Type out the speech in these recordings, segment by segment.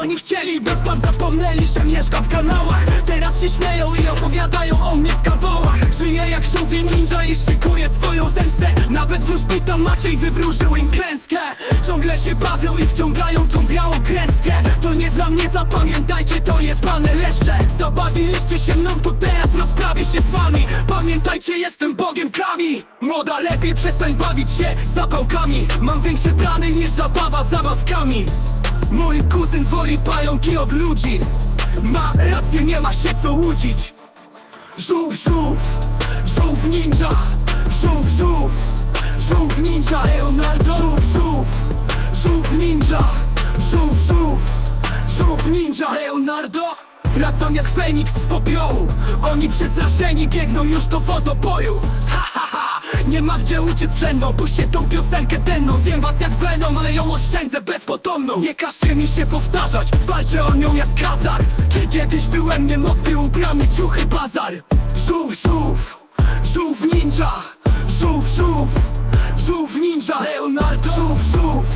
Oni chcieli, by wpad zapomnieli, że mieszka w kanałach. Teraz się śmieją i opowiadają o mnie w kawałach Żyję jak żółwie ninja i szykuję swoją zemstę. Nawet wróżbita Maciej wywróżył im klęskę. Ciągle się bawią i wciągają tą białą kreskę. To nie dla mnie, zapamiętajcie to jebane leszcze. Zabawiliście się mną, to teraz rozprawię się z wami. Pamiętajcie, jestem Bogiem Kami Młoda, lepiej przestań bawić się zapałkami. Mam większe plany niż zabawa zabawkami Mój kuzyn woli pająki od ludzi. Ma rację, nie ma się co łudzić. Żółw, żółw, żółw ninja. Żółw, żółw, żółw ninja. Leonardo. Żółw, żółw, żółw ninja. Żółw, żółw, żółw ninja. Leonardo. Wracam jak Feniks z popiołu. Oni przestraszeni biegną już do wodopoju. Ha ha ha Nie ma gdzie uciec mną Puśćcie tą piosenkę tenną Zjem was jak Venom, ale ją oszczędzę bezpotomną. Nie każcie mi się powtarzać Walczę o nią jak kazar. Kie- Kiedyś byłem nie modny ubrany ciuchy bazar. Żółw, żółw, żółw ninja. Żółw, żółw, żółw ninja. Leonardo. Żółw, żółw,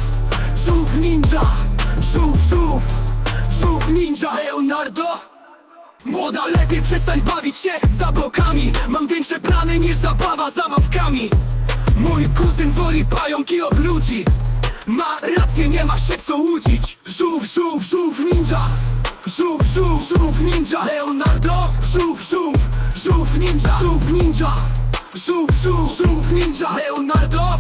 żółw ninja. Żółw, żółw, żółw ninja. Leonardo Młoda, lepiej przestań bawić się zabawkami Mam większe plany niż zabawa zabawkami. Mój kuzyn woli pająki od ludzi Ma rację, nie ma się co łudzić. Żółw, żółw, żółw ninja. Żółw, żółw, żółw ninja. Leonardo Żółw, żółw, żółw ninja. Żółw ninja. Żółw, żółw, żółw ninja. Leonardo